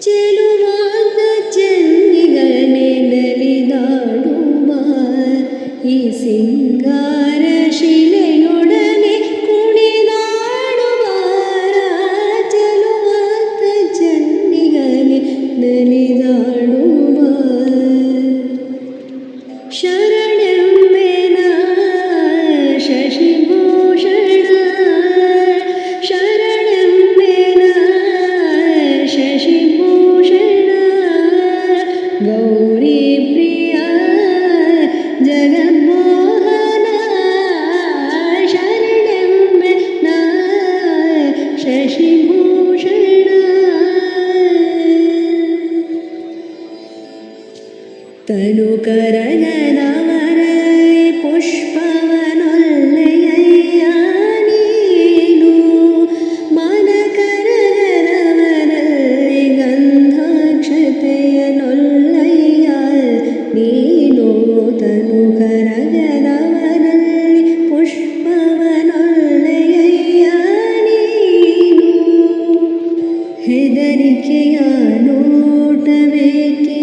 ചെലുവാത്ത ചെന്നികൾ നിഴലിതാടുവാൻ ഈ സിംഗാര ತನುಕರಗನವರೈ ಪುಷ್ಪವನೊಲ್ಲೆಯ ನೀನು ಮನಕರಗನವರೈ ಗಂಧಾಕ್ಷತೆಯನೊಲ್ಲೆಯ ನೀನು ತನುಕರಗನವರಲ್ಲಿ ಪುಷ್ಪವನೊಲ್ಲೆಯ ನೀನು ಹೆದರಿಕೆಯ ನೋಟಬೇಕೆ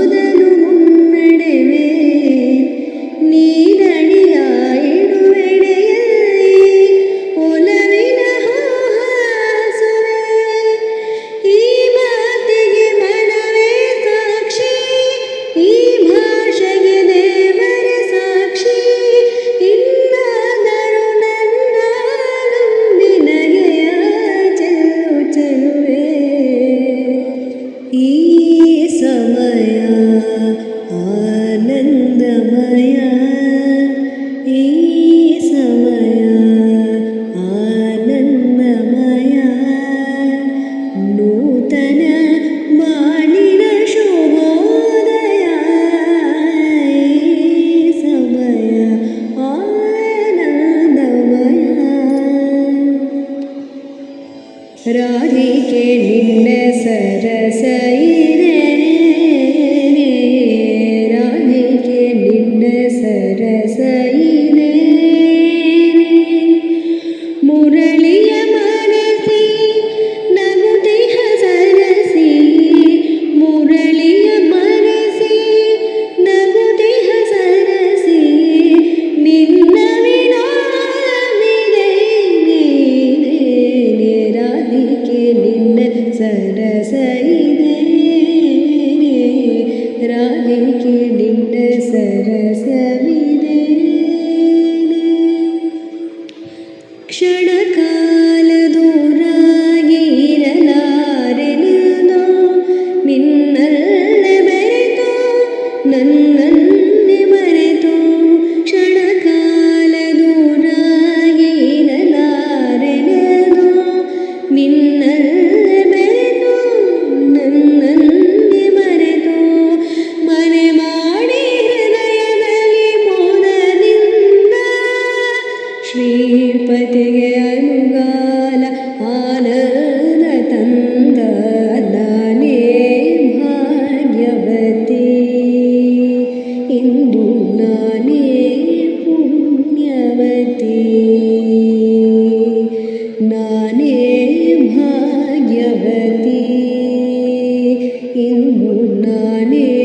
री के निरसै रा निस ക്ഷണകാലദൂരായി നിന്നൽ ನಾನೇ